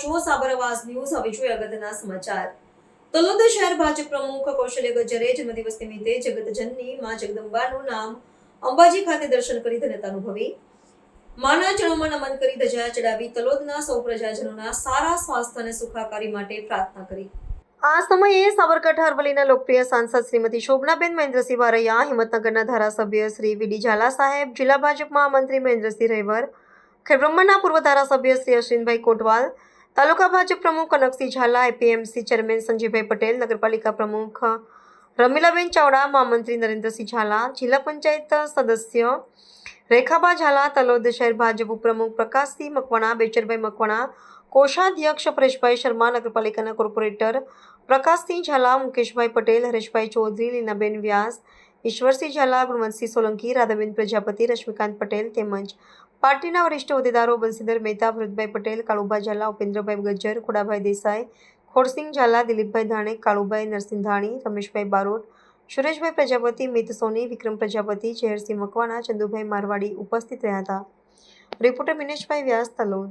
છો સાબરવાસ ન્યૂઝ, હવે જોઈએ અગત્યના સમાચાર. તલોદ શહેર ભાજપ પ્રમુખ કૌશલ્ય ગજ્જરે જન્મદિવસ નિમિત્તે જગતજનની માં જગદંબાનું નામ અંબાજી ખાતે દર્શન કરી ધન્યતા અનુભવી. માના ચરણોમાં નમન કરી ધજા ચડાવી તલોદના સૌ પ્રજાજનોના સારા સ્વાસ્થ્ય અને સુખાકારી માટે પ્રાર્થના કરી. આ સમયે સાબરકાંઠા અરવલ્લીના લોકપ્રિય સાંસદ શ્રીમતી શોભનાબેન મહેન્દ્રસિંહ વારૈયા, હિંમતનગરના ધારાસભ્ય શ્રી વીડી ઝાલા સાહેબ, જિલ્લા ભાજપ મહામંત્રી મહેન્દ્રસિંહ રહેવર ખેડબ્રહ્માના પૂર્વ ધારાસભ્ય શ્રી અશ્વિનભાઈ કોટવાલ તાલુકા ભાજપ પ્રમુખ કનકસિંહ ઝાલા, એપીએમસી ચેરમેન સંજયભાઈ પટેલ, નગરપાલિકા પ્રમુખ રમીલાબેન ચાવડા, મહામંત્રી નરેન્દ્રસિંહ ઝાલા, જિલ્લા પંચાયત સદસ્ય રેખાબા ઝાલા, તલોદ શહેર ભાજપ ઉપપ્રમુખ પ્રકાશસિંહ મકવાણા, બેચરભાઈ મકવાણા, કોષાધ્યક્ષ પરેશભાઈ શર્મા, નગરપાલિકાના કોર્પોરેટર પ્રકાશસિંહ ઝાલા, મુકેશભાઈ પટેલ, હરેશભાઈ ચૌધરી, લીનાબેન વ્યાસ, ઈશ્વરસિંહ ઝાલા, ગુણવંતસિંહ સોલંકી, રાધાબેન પ્રજાપતિ, રશ્મિકાંત પટેલ તેમજ પાર્ટીના વરિષ્ઠ હોદ્દેદારો બંસીધર મહેતા, ભરતભાઈ પટેલ, કાળુભાઈ ઝાલા, ઉપેન્દ્રભાઈ ગજ્જર, ખોડાભાઈ દેસાઈ, ખોડસિંહ ઝાલા, દિલીપભાઈ ધાણે, કાળુભાઈ નરસિંહ ધાણી રમેશભાઈ બારોટ, સુરેશભાઈ પ્રજાપતિ, મિત સોની, વિક્રમ પ્રજાપતિ જહેરસિંહ મકવાણા, ચંદુભાઈ મારવાડી ઉપસ્થિત રહ્યા હતા. રિપોર્ટર મિનેશભાઈ વ્યાસ, તલોદ.